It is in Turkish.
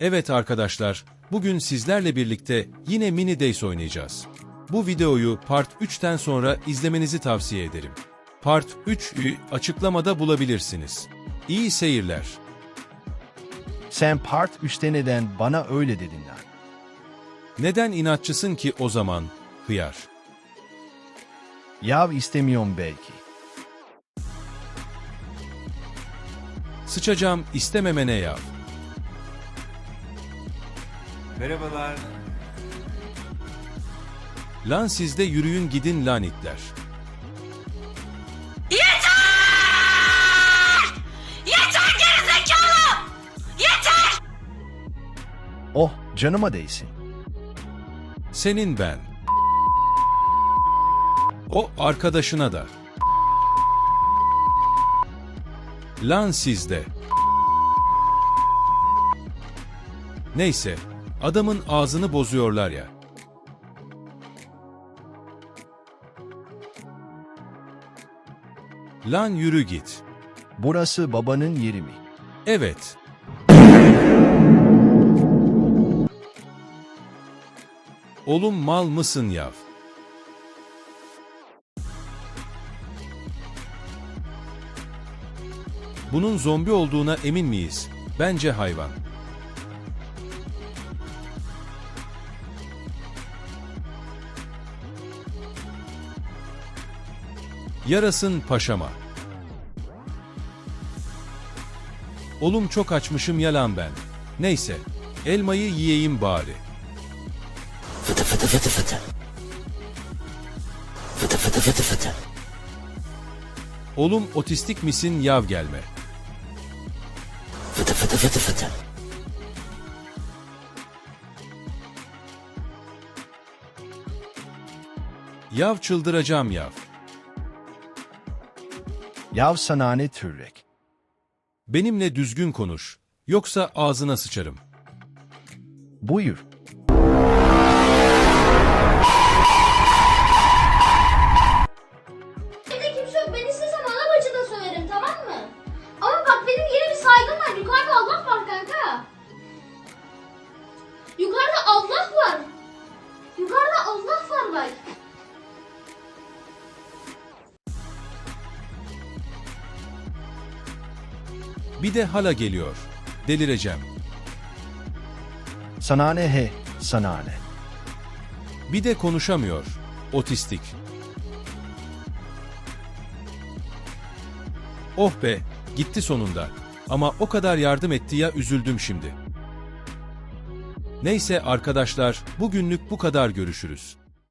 Evet arkadaşlar, bugün sizlerle birlikte yine Mini Days oynayacağız. Bu videoyu Part 3'ten sonra izlemenizi tavsiye ederim. Part 3'ü açıklamada bulabilirsiniz. İyi seyirler. Sen part 3'te neden bana öyle dedin lan? Neden inatçısın ki o zaman, hıyar? Yav istemiyorum belki. Sıçacağım istememene yav. Merhabalar. Lan sizde yürüyün gidin lanetler. Yeter gerizekalı! Yeter! Oh canıma değsin. Senin ben. O arkadaşına da. Lan sizde. Neyse, adamın ağzını bozuyorlar ya. Lan yürü git. Burası babanın yeri mi? Evet. Oğlum mal mısın yav? Bunun zombi olduğuna emin miyiz? Bence hayvan. Yarasın paşama. Oğlum çok açmışım yalan ben. Neyse, elmayı yiyeyim bari. Fıtı fıtı fıtı fıtı. Fıtı fıtı fıtı fıtı. Oğlum otistik misin yav gelme. Fıtı fıtı fıtı fıtı. Yav çıldıracağım yav. Yav sana ne türrek? Benimle düzgün konuş. Yoksa ağzına sıçarım. Buyur. Bir de hala geliyor. Delireceğim. Sana ne he, sana ne? Bir de konuşamıyor. Otistik. Oh be, gitti sonunda. Ama o kadar yardım etti ya üzüldüm şimdi. Neyse arkadaşlar, bugünlük bu kadar görüşürüz.